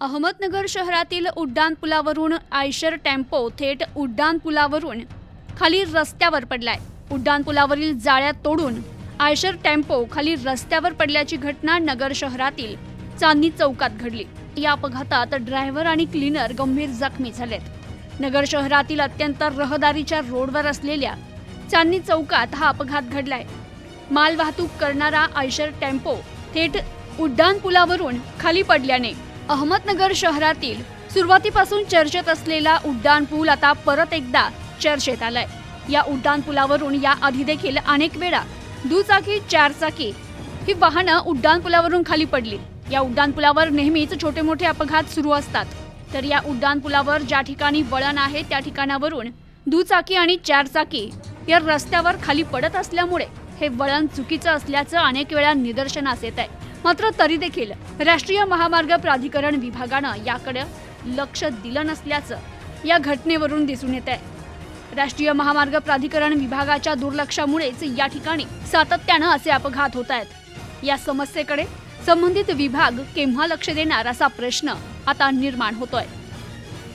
अहमदनगर शहरातील उड्डाणपुलावरून Eicher tempo थेट उड्डाणपुलावरून खाली रस्त्यावर पडलाय. उड्डाणपुलावरील जाळ्या तोडून आयशर टेम्पो खाली रस्त्यावर पडल्याची घटना नगर शहरातील चांदणी चौकात घडली. या अपघातात ड्रायव्हर आणि क्लीनर गंभीर जखमी झालेत. नगर शहरातील अत्यंत रहदारीच्या रोडवर असलेल्या चांदणी चौकात हा अपघात घडलाय. माल वाहतूक करणारा आयशर टेम्पो थेट उड्डाणपुलावरून खाली पडल्याने अहमदनगर शहरातील सुरुवातीपासून चर्चेत असलेला उड्डाणपूल आता परत एकदा चर्चेत आलाय. या उड्डाणपुलावरून या आधी देखील अनेक वेळा दुचाकी चारचाकी ही वाहनं उड्डाणपुलावरून खाली पडली. या उड्डाणपुलावर नेहमीच छोटे मोठे अपघात सुरू असतात. तर या उड्डाणपुलावर ज्या ठिकाणी वळण आहे त्या ठिकाणावरून दुचाकी आणि चारचाकी या रस्त्यावर खाली पडत असल्यामुळे हे वळण चुकीचं असल्याचं अनेक वेळा निदर्शनास येत आहे. मात्र तरी देखील राष्ट्रीय महामार्ग प्राधिकरण विभागानं याकडे लक्ष दिलं नसल्याचं या घटनेवरून दिसून येत आहे. राष्ट्रीय महामार्ग प्राधिकरण विभागाच्या दुर्लक्षामुळेच या ठिकाणी सातत्यानं असे अपघात होत आहेत. या समस्येकडे संबंधित विभाग केव्हा लक्ष देणार असा प्रश्न आता निर्माण होतोय.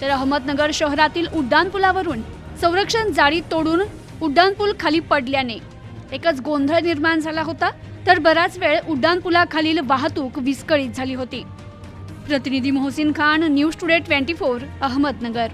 तर अहमदनगर शहरातील उड्डाणपुलावरून संरक्षण जाळी तोडून उड्डाणपूल खाली पडल्याने एकच गोंधळ निर्माण झाला होता. तर बराच वेळ उड्डाणपुलाखालील वाहतूक विस्कळीत झाली होती. प्रतिनिधी Mohsin Khan news today twenty four Ahmednagar.